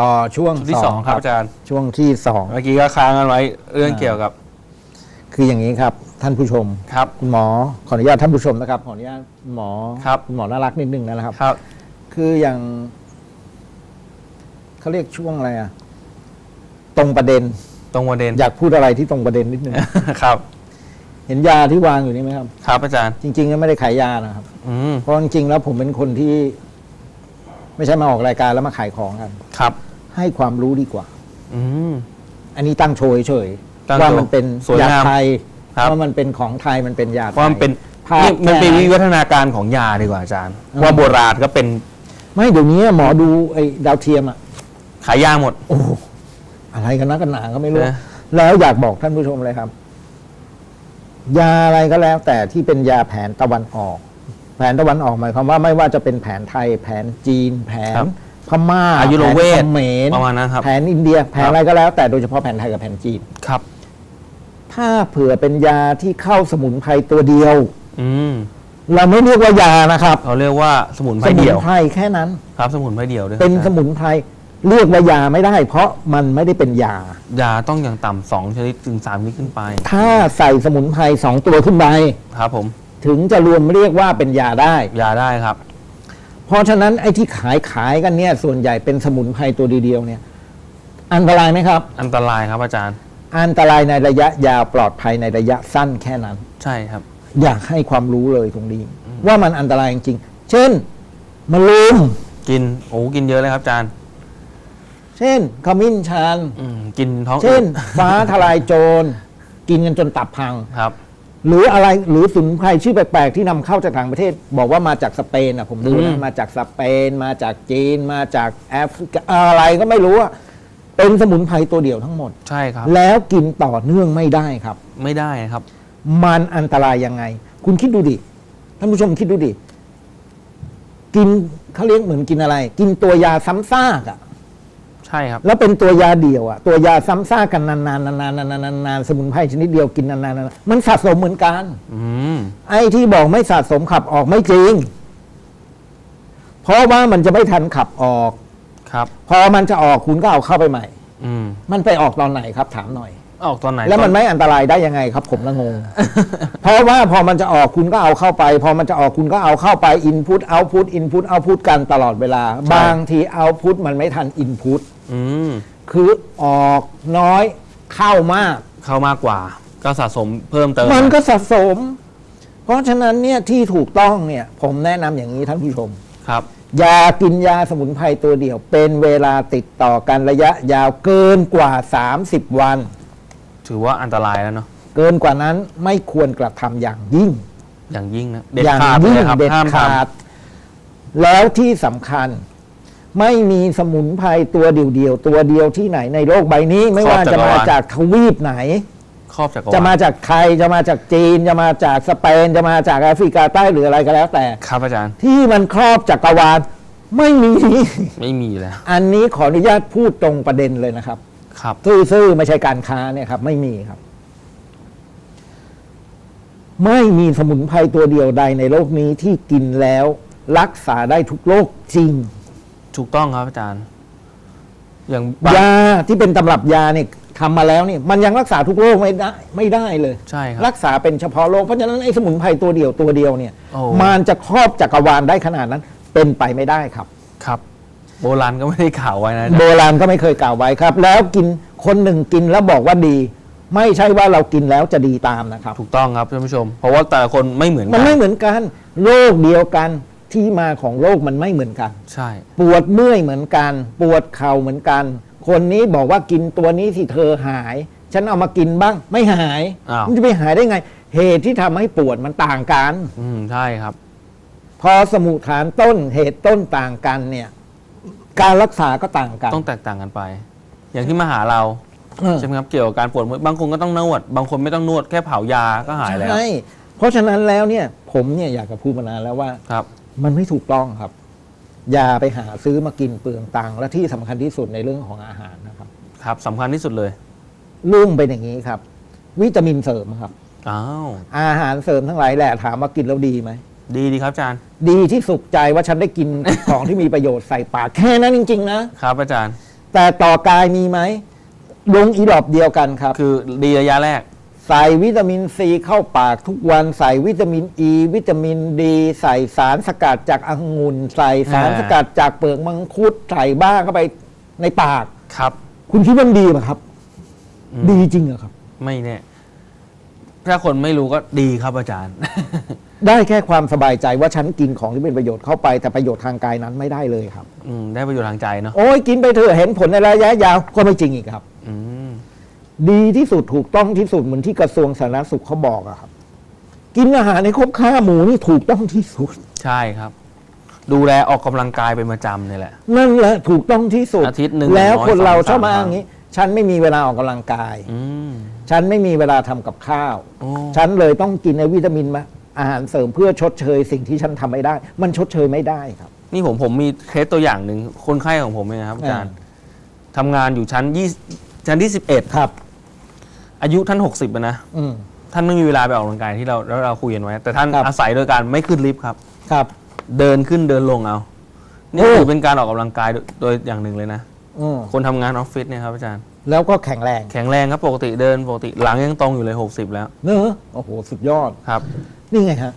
ต่อช่วงช่วงที่สองครับอาจารย์ช่วงที่สองเมื่อกี้ก็ค้างกันไว้เรื่องเกี่ยวกับ คืออย่างนี้ครับ ท่านผู้ชมครับคุณหมอขออนุญาตท่านผู้ชมนะครับขออนุญาตคุณหมอครับคุณหมอน่ารักนิดนึงนะครับครับ คืออย่างเขาเรียกช่วงอะไรอะตรงประเด็น ตรงประเด็นอยากพูดอะไรที่ตรงประเด็นนิดนึงครับ เห็นยาที่วางอยู่นี่ไหมครับ ครับอาจารย์จริงๆก็ไม่ได้ขายยานะครับอืมเพราะจริงๆแล้วผมเป็นคนที่ ไม่ใช่มาออกรายการแล้วมาขายของกันครับ ให้ความรู้ดีกว่า อืม อันนี้ตั้งโชว์เฉยตั้งๆโชว์ว่ามันเป็นสวยยางามไทยครับ ว่ามันเป็นของไทยมันเป็นยาไทยเพราะมันเป็นภาพนี่มันเป็นแค่วิวัฒนาการของยาดีกว่าอาจารย์ อืม ว่าโบราณก็เป็นไม่เดี๋ยวนี้หมอดูไอ้ดาวเทียมอะ ขายยาหมด โอ้โหอะไรกันนะกันหนาก็ไม่รู้ นะ แล้วอยากบอกท่านผู้ชมเลยครับ ยาอะไรก็แล้ว แต่ที่เป็นยาแผนตะวันออก แผนตะวันออกหมายความว่าไม่ว่าจะเป็นแผนไทย แผนจีน แผนครับ พม่าอายุรเวทแผนเขมรประมาณนั้นครับแผนอินเดียแผนครับอะไรก็แล้ว แต่โดยเฉพาะแผนไทยกับแผนจีนครับ ถ้าเผื่อเป็นยาที่เข้าสมุนไพรตัวเดียว อืมเราไม่เรียกว่ายานะครับเขาเรียกว่าสมุนไพสรมุนเดี่ยวไพรแค่นั้น ครับ สมุนไพรเดี่ยวด้วยเป็นครับสมุนไพรเรียกว่ายาไม่ได้ เพราะมันไม่ได้เป็นยา ยาต้องอย่างต่ำสองชนิดถึงสามชนิดขึ้นไป ถ้าใส่สมุนไพรสองตัวขึ้นไปครับผม ถึงจะรวมเรียกว่าเป็นยาได้ ยาได้ครับ เพราะฉะนั้นไอ้ที่ขายขายกันเนี่ย ส่วนใหญ่เป็นสมุนไพรตัวเดียวๆเนี่ย อันตรายไหมครับ อันตรายครับอาจารย์ อันตรายในระยะยาวปลอดภัยในระยะสั้นแค่นั้น ใช่ครับ อยากให้ความรู้เลยตรงนี้ ว่ามันอันตรายจริงๆเช่นมะลุมกินโอ้กินเยอะเลยครับอาจารย์ เช่นขมิ้นชันอืมกินท้องเช่นอืดฟ้าทลายโจร กินกันจนตับพัง ครับ หรืออะไรหรือสมุนไพรชื่อแปลกๆที่นำเข้าจากต่างประเทศ บอกว่ามาจากสเปนอะผมดูอืนะมมาจากสเปน มาจากจีน มาจากแอฟริกาอะไรก็ไม่รู้อะเป็นสมุนไพรตัวเดียวทั้งหมด ใช่ครับ แล้วกินต่อเนื่องไม่ได้ครับ ไม่ได้ครับ มันอันตรายยังไง คุณคิดดูดิท่านผู้ชมคิดดูดิกินเขาเรียกเหมือนกินอะไร กินตัวยาซ้ำซากอะ ใช่ครับ แล้วเป็นตัวยาเดียวอะตัวยาซ้ำซากกันนานๆนานๆนานๆนานๆนานๆสมุนไพรชนิดเดียวกินนานๆนานๆมันสะสมเหมือนกันอืมไอ้ที่บอกไม่สะสมขับออกไม่จริง เพราะว่ามันจะไม่ทันขับออก ครับ พอมันจะออกคุณก็เอาเข้าไปใหม่ อืมมันไปออกตอนไหนครับถามหน่อย ออกตอนไหนแล้วมันตอไม่อันตรายได้ยังไงครับ ผมละงง เพราะว่าพอมันจะออกคุณก็เอาเข้าไป พอมันจะออกคุณก็เอาเข้าไปอินพุตเอาพุตอินพุตเอาพุตกันตลอดเวลา บางทีเอาพุตมันไม่ทันอินพุตอืมคือออกน้อยเข้ามาก เข้ามากกว่า ก็สะสมเพิ่มเติมมันก็สะสม เพราะฉะนั้นเนี่ยที่ถูกต้องเนี่ย ผมแนะนำอย่างนี้ท่านผู้ชมครับยากินยาสมุนไพรตัวเดียว เป็นเวลาติดต่อกันระยะยาวเกินกว่า 30 วัน ถือว่าอันตรายแล้วเนาะเกินกว่านั้นไม่ควรกระทำอย่างยิ่ง อย่างยิ่งนะเด็ดอย่างขาดเลยิ่งยครับเด็ดห้ามทขาด แล้วที่สำคัญ ไม่มีสมุนไพรตัวเดียวๆตัวเดียวที่ไหนในโลกใบนี้ ไม่ว่าจะมาจากทวีปไหนำครอบจักรวาลจะมาจากใครจะมาจากจีน จะมาจากสเปน จะมาจากแอฟริกาใต้หรืออะไรก็แล้วแต่ ครับอาจารย์ที่มันครอบจักรวาลไม่มี ไม่มีแล้ว อันนี้ขออนุญาตพูดตรงประเด็นเลยนะครับ ครับซื่อๆไม่ใช่การค้าเนี่ยครับ ไม่มีครับ ไม่มีสมุนไพรตัวเดียวใดในโลกนี้ที่กินแล้วรักษาได้ทุกโรคจริง ถูกต้องครับอาจารย์ อย่างบางยาที่เป็นตำรับยาเนี่ยทำมาแล้วเนี่ยมันยังรักษาทุกโรคไม่ได้ไม่ได้เลย ใช่ครับ รักษาเป็นเฉพาะโรคเพราะฉะนั้นไอ้สมุนไพรตัวเดียวตัวเดียวเนี่ย โอ้ มันจะครอบจักรวาลได้ขนาดนั้น เป็นไปไม่ได้ครับครับ โบราณก็ไม่ได้ข่าวไว้นะอาจารย์โบราณก็ไม่เคยกล่าวไว้ครับ แล้วกินคนหนึ่งกินแล้วบอกว่าดี ไม่ใช่ว่าเรากินแล้วจะดีตามนะครับ ถูกต้องครับท่านผู้ชม เพราะว่าแต่ละคนไม่เหมือนมักันนไม่เหมือนกันโรคเดียวกันที่มาของโรคมันไม่เหมือนกัน ใช่ ปวดเมื่อยเหมือนกัน ปวดเข่าเหมือนกัน คนนี้บอกว่ากินตัวนี้สิเธอหาย ฉันเอามากินบ้าง ไม่หาย อ้าว มันจะไปหายได้ไง เหตุที่ทำให้ปวดมันต่างกัน อืมใช่ครับ พอสมุทฐานต้นเหตุต้นต่างกันเนี่ย การรักษาก็ต่างกัน ต้องแตกต่างกันไป อย่างที่มาหาเราเออ ใช่ไหมครับเกี่ยวกับการปวดเมื่อยบางคนก็ต้องนวด บางคนไม่ต้องนวดแค่เผายาก็หายแล้วใช่เพราะฉะนั้นแล้วเนี่ย ผมเนี่ยอยากจะพูดมานานแล้วว่า ครับ มันไม่ถูกต้องครับ อย่าไปหาซื้อมากินเปลืองตังค์และที่สำคัญที่สุดในเรื่องของอาหารนะครับครับสำคัญที่สุดเลยลุ่มเป็นอย่างนี้ครับ วิตามินเสริมครับ อ้าวอาหารเสริมทั้งหลายแหละถามว่ากินแล้วดีไหม ดีดีครับอาจารย์ ดีที่สุขใจว่าฉันได้กิน ของที่มีประโยชน์ใส่ปากแค่นั้นจริง ๆ นะ ครับอาจารย์ แต่ต่อกายมีไหมลงอีหลอบเดียวกันครับ คือดีระยะแรก ใส่วิตามินซีเข้าปากทุกวันใส่วิตามินอ e, ีวิตามินดี ใส่สารสกัดจากองุ่น ใส่สารอ่าสกัดจากเปลือกมังคุดใส่บ้างเข้าไปในปาก ครับ คุณคิดว่ามันดีไหมครับอืมดีจริงเหรอครับ ไม่แน่ถ้าคนไม่รู้ก็ดีครับอาจารย์ ได้แค่ความสบายใจว่าฉันกินของที่เป็นประโยชน์เข้าไป แต่ประโยชน์ทางกายนั้นไม่ได้เลยครับ อืมได้ประโยชน์ทางใจเนาะโอ้ยกินไปเถอะเห็นผลในระยะยาวก็ไม่จริงอีกครับ อืมดีที่สุดถูกต้องที่สุดเหมือนที่กระทรวงสาธารณสุขเขาบอกอะครับ กินอาหารในครบค่าหมูนี่ถูกต้องที่สุด ใช่ครับ ดูแลออกกำลังกายเป็นประจำเนี่ยแหละ นั่นแหละถูกต้องที่สุดอาทิตย์หนึ่งแล้วอย่างน้อยคนเราสองชอบมาสามอ้างอย่างนี้ ฉันไม่มีเวลาออกกำลังกาย อืม ฉันไม่มีเวลาทำกับข้าว โอ้ ฉันเลยต้องกินในวิตามินมา อาหารเสริมเพื่อชดเชยสิ่งที่ฉันทำไม่ได้ มันชดเชยไม่ได้ครับ นี่ผมผมมีเคสตัวอย่างหนึ่งคนไข้ของผมเองครับอาจารย์ทำงานอยู่ชั้นยี่ชั้นที่สิบเอ็ดครับ อายุท่านหกสิบนะอืมท่านไม่มีเวลาไปออกกำลังกายที่เราแล้วเราคุยกันไว้ แต่ท่านครับอาศัยโดยการไม่ขึ้นลิฟต์ครับ ครับ เดินขึ้นเดินลงเอา นี่โอ้ถือเป็นการออกกำลังกายโดยโดยอย่างหนึ่งเลยนะอืมคนทำงานออฟฟิศเนี่ยครับอาจารย์ แล้วก็แข็งแรง แข็งแรงครับปกติเดินปกติหลังยังตรงอยู่เลย60แล้ว เนอะโอ้โหสุดยอดครับ นี่ไงฮะ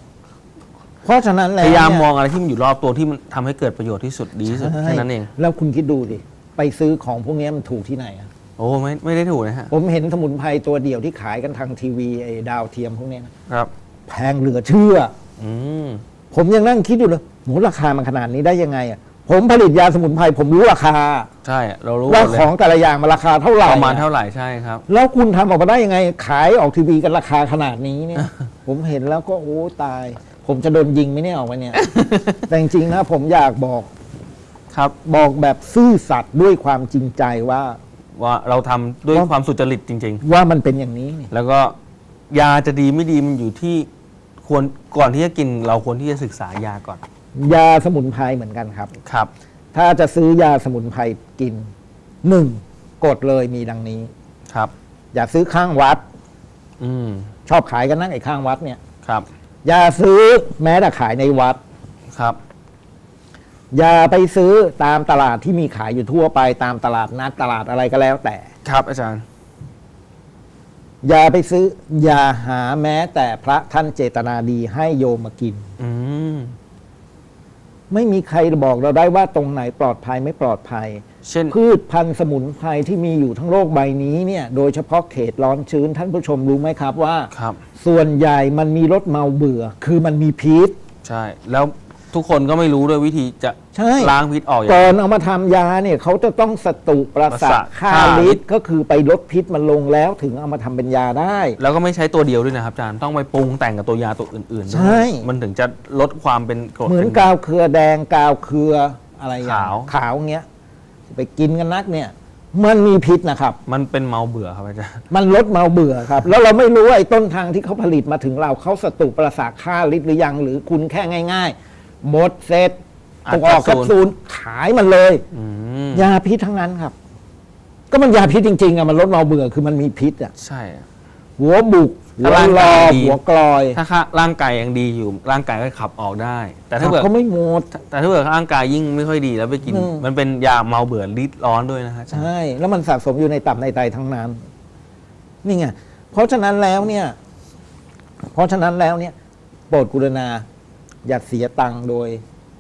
เพราะฉะนั้นพแล้วยายามเนี่มองอะไรที่มันอยู่รอบตัวที่มันทำให้เกิดประโยชน์ที่สุดดีที่สุดใช่แค่นั้นเอง แล้วคุณคิดดูดิ ไปซื้อของพวกนี้มันถูกที่ไหนอะโอ้ไม่ไม่ได้ถูกนะฮะ ผมเห็นสมุนไพรตัวเดียวที่ขายกันทางทีวีไอ้ดาวเทียมพวกเนี้ยนะครับ แพงเหลือเชื่อ อืม ผมยังนั่งคิดอยู่เลยโหราคามันขนาดนี้ได้ยังไงอะ ผมผลิตยาสมุนไพรผมรู้ราคาใช่เรารู้หมว่าดเลยของแต่ละอย่างมันราคาเท่าไหร่ ประมาณอะเท่าไหร่ใช่ครับ แล้วคุณทำออกมาได้ยังไง ขายออกทีวีกันราคาขนาดนี้เนี่ย ผมเห็นแล้วก็โอ้ตาย ผมจะโดนยิงไหมเนี่ยออกมาเนี่ย แต่จริงๆนะผมอยากบอกครับบอกแบบซื่อสัตย์ด้วยความจริงใจว่า ว่าเราทำด้วยว่าความสุจริตจริง ว่ามันเป็นอย่างนี้นี่ๆ แล้วก็ยาจะดีไม่ดีมันอยู่ที่ควรก่อนที่จะกิน เราควรที่จะศึกษายาก่อน ยาสมุนไพรเหมือนกันครับ ครับ ถ้าจะซื้อยาสมุนไพรกินหนึ่งกฎเลยมีดังนี้ ครับ อย่าซื้อข้างวัด อืม ชอบขายกันนั่งไอ้ข้างวัดเนี่ย ครับ อย่าซื้อแม้แต่ขายในวัด ครับ อย่าไปซื้อตามตลาดที่มีขายอยู่ทั่วไปตามตลาดนัดตลาดอะไรก็แล้วแต่ ครับอาจารย์ อย่าไปซื้อ อย่าหาแม้แต่พระท่านเจตนาดีให้โยมมากิน อืม ไม่มีใครบอกเราได้ว่าตรงไหนปลอดภัยไม่ปลอดภัย เช่น พืชพันธุ์สมุนไพรที่มีอยู่ทั้งโลกใบนี้เนี่ยโดยเฉพาะเขตร้อนชื้นท่านผู้ชมรู้ไหมครับว่า ครับ ส่วนใหญ่มันมีรสเมาเบื่อ คือมันมีพิษ ใช่ แล้ว ทุกคนก็ไม่รู้ด้วยวิธีจะใช่ล้างพิษออกอย่าง ก่อนเอามาทำยาเนี่ยเขาจะต้องสตุประสาประทสาทฆ่าฆ่าฤฤททธิ์ ธิ์ก็คือไปลดพิษมันลงแล้วถึงเอามาทำเป็นยาได้ แล้วก็ไม่ใช้ตัวเดียวด้วยนะครับอาจารย์ต้องไปปรุงแต่งกับตัวยาตัวอื่นๆด้วยใช่ มันถึงจะลดความเป็นกรดเหมือนป็ กาวเครือแดงกาวเครืออะไรอย่างขาว ขาวเงี้ยไปกินกันนักเนี่ย มันมีพิษนะครับ มันเป็นเมาเบื่อครับอาจารย์ มันลดเมาเบื่อครับ แล้วเราไม่รู้ว่าไอ้ต้นทางที่เขาผลิตมาถึงเราเขาสตุประสาทฆ่าฤทธิ์หรือยัง หรือคุณแค่ง่าย ๆหมดเสร็จอัดตกออกแคแคปปซูซูลลขายมันเลยอืมยาพิษทั้งนั้นครับ ก็มันยาพิษจริงๆอะมันลดเมาเบื่อคือมันมีพิษอะใช่หัวบุกหัวถ้าร่างรกาอยดีหัวกลอย ถ้าค่าร่างกายยังดีอยู่ ร่างกายก็ขับออกได้ แต่ถ้าขับเกิดก็ไม่หมดแต่ถ้าเกิดร่างกายยิ่งไม่ค่อยดีแล้วไปกินอืมมันเป็นยาเมาเบื่อริดร้อนด้วยนะฮะอาจารย์ใช่แล้วมันสะสมอยู่ในตับในไตทั้งนั้นนี่ไงเพราะฉะนั้นแล้วเนี่ย เพราะฉะนั้นแล้วเนี่ยโปรดกรุณา อย่าเสียตังค์โดย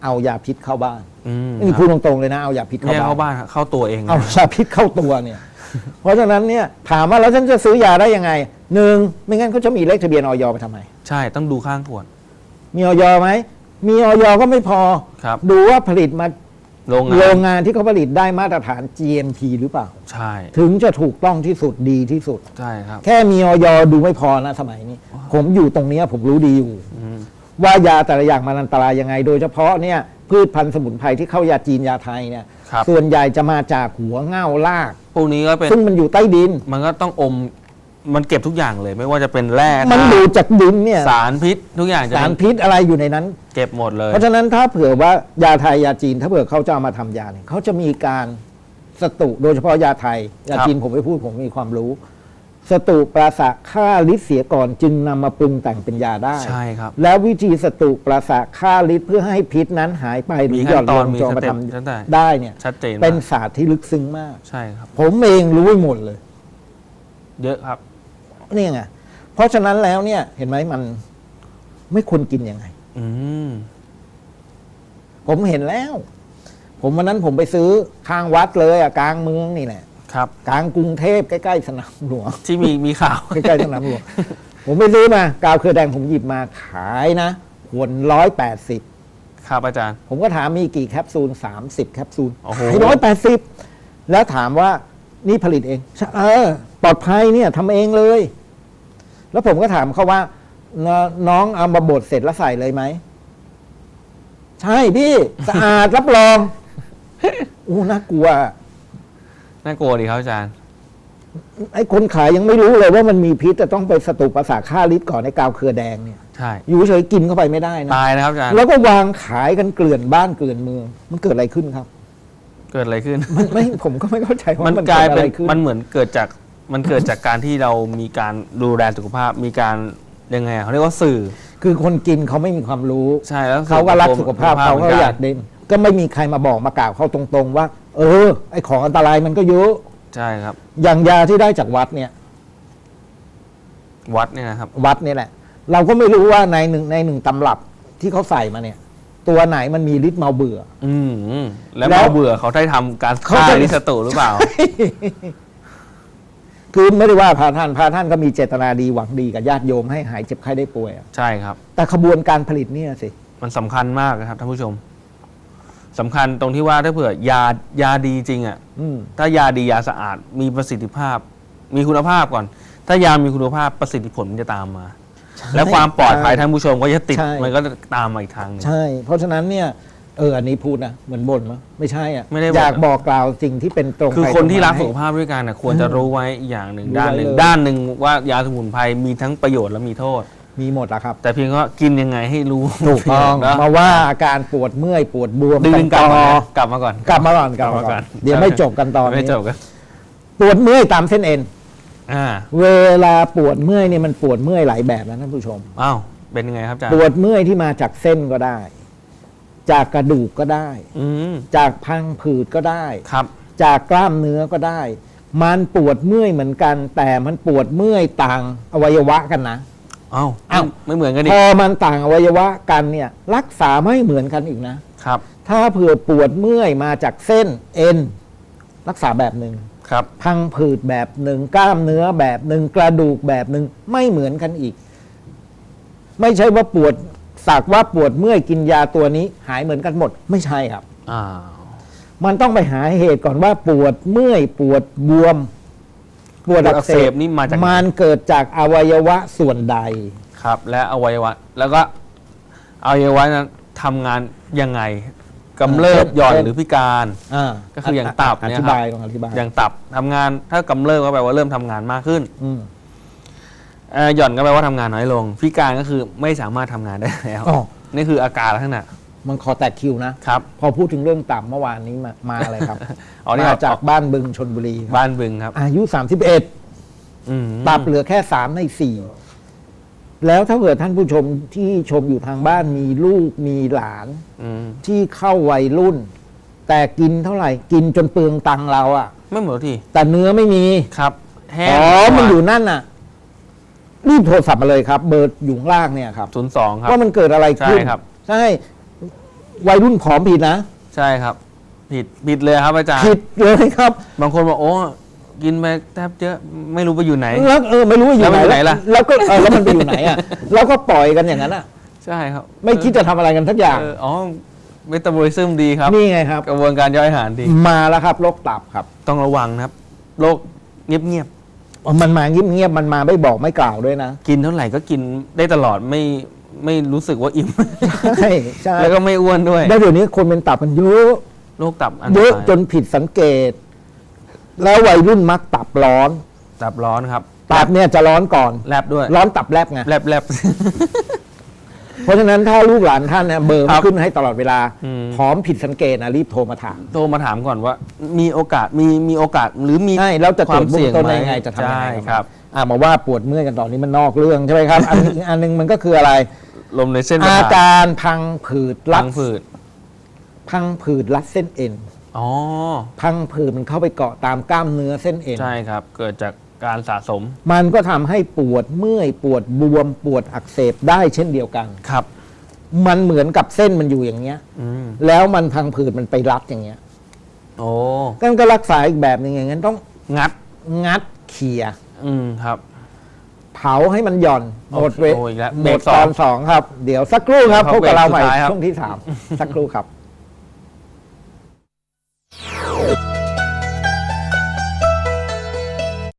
เอายาพิษเข้าบ้านอืมนี่พูดตรงๆเลยนะเอายาพิษไม่เข้าให้บ้านเข้าบ้านครับเข้าตัวเองนะ เอายาพิษเข้าตัวเนี่ย เพราะฉะนั้นเนี่ยถามว่าแล้วฉันจะซื้อยาได้ยังไงหนึ่งไม่งั้นเขาจะมีเลขทะเบียนออยไปทำไม ใช่ต้องดูข้างขวดมีออยไหม มีออยก็ไม่พอ ครับดูว่าผลิตมาโรงงาโรงนงานที่เขาผลิตได้มาตรฐาน GMP หรือเปล่า ใช่ถึงจะถูกต้องที่สุดดีที่สุด ใช่ครับ แค่มีออยดูไม่พอนะสมัยนี้ ผมอยู่ตรงเนี้ยผมรู้ดีอยู่อืม ว่ายาแต่ละอย่างมันอันตรายยังไง โดยเฉพาะเนี่ยพืชพันธุ์สมุนไพรที่เข้ายาจีนยาไทยเนี่ยครับ ส่วนใหญ่จะมาจากหัวเง่าลาก พวกนี้ก็เป็นซึ่งมันอยู่ใต้ดิน มันก็ต้องอมมันเก็บทุกอย่างเลยไม่ว่าจะเป็นแร่มันธาตุดูดจากดินเนี่ยสารพิษ ทุกอย่างจะสารพิษอะไรอยู่ในนั้น เก็บหมดเลย เพราะฉะนั้นถ้าเผื่อว่ายาไทยยาจีน ถ้าเผื่อเขาจะเอามาทำยาเนี่ยเขาจะมีการสตุโดยเฉพาะยาไทยยาครับจีนผมไม่พูดผมมีความรู้ สตุปราสะฆ่าฤทธิ์เสียก่อนจึงนำมาปรุงแต่งเป็นยาได้ ใช่ครับ แล้ววิธีสตุปราสะฆ่าฤทธิ์เพื่อให้พิษนั้นหายไปหรือมีหย่อนขั้นตลอนงมีจอสมาเต็ทปตั้งแต่ำได้เนี่ยชัดเจนเป็นมากศาสตร์ที่ลึกซึ้งมาก ใช่ครับ ผมเองรู้หมดเลย เยอะครับนี่ไงเพราะฉะนั้นแล้วเนี่ย เห็นไหมมันไม่ควรกินยังไง อืมผมเห็นแล้ว ผมวันนั้นผมไปซื้อข้างวัดเลยอะกลางเมืองนี่แหละ ครับกลางกรุงเทพใกล้ๆสนามหลวงที่มีมีข่าวใกล้ๆสนามหลวงผมไปซื้อมากาวเครือแดงผมหยิบมาขายนะขวดร้อยแปดสิบครับอาจารย์ ผมก็ถามมีกี่แคปซูลสามสิบแคปซูลโอ้โหขายร้อยแปดสิบแล้วถามว่านี่ผลิตเองใช่เออปลอดภัยเนี่ยทำเองเลย แล้วผมก็ถามเขาว่านน้องเอามาบดเสร็จแล้วใส่เลยไหม ใช่พี่ สะอาดรับรองอู้น่ากลัว น่ากลัวดีครับอาจารย์ไอ้คนขายยังไม่รู้เลยว่ามันมีพิษจะต้องไปสตุประสาทฆ่าฤทธิ์ก่อนในกาวเครือแดงเนี่ยใช่อยู่เฉยๆกินเข้าไปไม่ได้นะตายนะครับอาจารย์แล้วก็วางขายกันเกลื่อนบ้านเกลื่อนเมืองมันเกิดอะไรขึ้นครับ เกิดอะไรขึ้นมันไม่ผมก็ไม่เข้าใจว่ามันมันกลายเกิดอะเป็นไรขึ้นมันเหมือนเกิดจากมันเกิดจากการที่เรามีการดูแลสุขภาพมีการยังไงอะเขาเรียกว่าสื่อ คือคนกินเขาไม่มีความรู้ใช่แล้วเขาก็รักสุขภาพเขาหมืก็นนอยากเด่นก็ไม่มีใครมาบอกมากล่าวเขาตรงๆว่า เออ ไอของอันตรายมันก็เยอะใช่ครับ อย่างยาที่ได้จากวัดเนี่ย วัดเนี่ยนะครับ วัดเนี่ยแหละ เราก็ไม่รู้ว่าในหนึ่งในหนึ่งตำรับที่เขาใส่มาเนี่ย ตัวไหนมันมีฤทธิ์เมาเบื่อ อืมแล้วแล้วมาเบื่อเขาได้ทำการเขาฆ่าจะ ลิสตุหรือเปล่า คือไม่ได้ว่าพระท่านพระท่านก็มีเจตนาดีหวังดีกับญาติโยมให้หายเจ็บไข้ได้ป่วยอะใช่ครับ แต่ขบวนการผลิตเนี่ยสิ มันสำคัญมากนะครับท่านผู้ชม สำคัญตรงที่ว่าถ้าเผื่อยายาดีจริงอะอืมถ้ายาดียาสะอาดมีประสิทธิภาพ มีคุณภาพก่อน ถ้ายามีคุณภาพประสิทธิผลมันจะตามมาและความปลอดภัยท่านผู้ชมก็จะติดใช่มันก็จะตามมาอีกทางหนึง ใช่ เพราะฉะนั้นเนี่ยเอออันนี้พูดนะเหมือนบ่นมั้ยไม่ใช่อะไม่ได้บ่น อยากบอกกล่าวสิ่งที่เป็นตรงคือไปคนที่ตงมารักสุขให้ภาพด้วยกันนะควรจะรู้ไว้อีกอย่างหนึ่งรู้ด้านหนึ่งไว้เลยด้านหนึ่งว่ายาสมุนไพรมีทั้งประโยชน์และมีโทษ มีหมดแล้วครับ แต่เพียงว่ากินยังไงให้รู้ถูกต้องนะมาว่าอาการปวดเมื่อยปวดบวมดึงกลับต่มาอกลับมาก่อน กลับมาก่อนกลับมาก่อน เดี๋ยวไม่จบกันตอนไม่นี้จบกันปวดเมื่อยตามเส้นเอ็นอ่าเวลาปวดเมื่อยเนี่ยมันปวดเมื่อยหลายแบบนะท่านผู้ชมอ้าวเป็นยังไงครับอาจารปย์วดเมื่อยที่มาจากเส้นก็ได้ จากกระดูกก็ได้อืมจากพังผืดก็ได้ครับ จากกล้ามเนื้อก็ได้ มันปวดเมื่อยเหมือนกัน แต่มันปวดเมื่อยต่างอวัยวะกันนะ อ้าวอ้าวไม่เหมือนกันดิพอมันต่างอวัยวะกันเนี่ยรักษาไม่เหมือนกันอีกนะครับ ถ้าเผื่อปวดเมื่อยมาจากเส้นเอ็นรักษาแบบหนึ่งครับพังผืดแบบหนึ่งกล้ามเนื้อแบบหนึ่งกระดูกแบบหนึ่งไม่เหมือนกันอีก ไม่ใช่ว่าปวดสักว่าปวดเมื่อยกินยาตัวนี้ หายเหมือนกันหมด ไม่ใช่ครับอ้าวมันต้องไปหาเหตุก่อนว่าปวดเมื่อยปวดบวม ปวดปวดอัอักกเสเสบบนี่มาจากไหนมันเกิดจากอวัยวะส่วนใดครับ และอวัยวะ แล้วก็อวัยวะนั้นทำงานยังไงกำเริบเช่นหย่อนเช่นหรือพิการอ่าก็คืออย่างตับอเนี่ยธิครับบายลองอธิบายอย่างตับทำงานถ้ากำเริบก็แปลว่าเริ่มทำงานมากขึ้นอืมเอ่อหย่อนก็แปลว่าทำงานน้อยลง พิการก็คือไม่สามารถทำงานได้แล้วอ๋อนี่คืออาการลักษณะ มันคอแตกคิวนะครับ พอพูดถึงเรื่องต่ำเมื่อวานนี้มามาอะไรครับอ๋อนี่มาเอาจากบ้านบึงชนบุรีครับบ้านบึงครับ อายุ 31อืมตับเหลือแค่3ใน4แล้วถ้าเกิดท่านผู้ชมที่ชมอยู่ทางบ้านมีลูกมีหลานอืมที่เข้าวัยรุ่น แต่กินเท่าไหร่ กินจนเปลืองตังค์เราอะไม่เหมือนที่แต่เนื้อไม่มีครับแห้งอ๋อมันอยู่นั่นน่ะรีบโทรศัพท์มาเลยครับ เบอร์อยู่ข้างล่างเนี่ยครับศูนย์สองครับว่ามันเกิดอะไรขึ้นใช่ครับใช่ วัยรุ่นผอมผิดนะใช่ครับ ผิดผิดเลยครับอาจารย์ผิดเลยครับ บางคนบอกโอ้กินไปแทบเยอะไม่รู้ไปอยู่ไหนแล้วเออไม่รู้ว่าอยู่แล้วมันอยู่ไหนล่ะแล้วก็เออแล้วมันไปอยู่ไหนอะแล้วก็ปล่อยกันอย่างนั้นอะใช่ครับ ไม่คิดจะทำอะไรกันสักอย่างเอออ๋อเมตาบอลิซึมดีครับนี่ไงครับกระบวนการย่อยอาหารดีมาแล้วครับโรคตับครับ ต้องระวังนะครับโรคเงียบมันมาเงียบๆมันมาไม่บอกไม่กล่าวด้วยนะๆกินเท่าไหร่ก็กินได้ตลอดไม่ ไม่รู้สึกว่าอิ่ม ใช่ใช่แล้วก็ไม่อ้วนด้วย แล้วเดี๋ยวนี้คนเป็นตับมันเยอะโรคตับอันตเยอะรายจนผิดสังเกต แล้ววัยรุ่นมักตับร้อน ตับร้อนครับตับเนี่ยจะร้อนก่อน แลบด้วยร้อนตับแลบไง แลบแลบ เพราะฉะนั้นถ้าลูกหลานท่านเนี่ยเบอร์ครัมันบขึ้นให้ตลอดเวลาอืมพร้อมผิดสังเกตนะรีบโทรมาถามโทรมาถามก่อนว่า มีโอกาสมีมีโอกาสหรือมี ใช่แล้วจะตรวจความเบื้เสี่อยงงต้นไหมได้ยังไงจะทำยังใช่ไงครับ อ่ามาว่าปวดเมื่อยกันตอนนี้มันนอกเรื่องใช่ไหมครับ อันอีกอันหนึงมันก็คืออะไร ลมในเส้นประอาสาทการพังผืดรัลัดงฝืดพังผืดรัดเส้นเอ็น อ๋อ พังผืดมันเข้าไปเกาะตามกล้ามเนื้อเส้นเอ็น ใช่ครับ เกิดจากการสะสมมันก็ทำให้ปวดเมื่อยปวดบวมปวดอักเสบได้เช่นเดียวกัน ครับ มันเหมือนกับเส้นมันอยู่อย่างเงี้ย อืมแล้วมันพังผืดมันไปรัดอย่างเงี้ยโอ้ก็ก็รักษาอีกแบบหนึ่งอย่างนั้นต้องงัด งัดเขี่ย อืมครับ เผาให้มันหย่อน หมดเวโหมดตอนสองครับ เดี๋ยวสักครู่ครับพบกับเราใหม่ช่วงที่สามสักครู่ครับ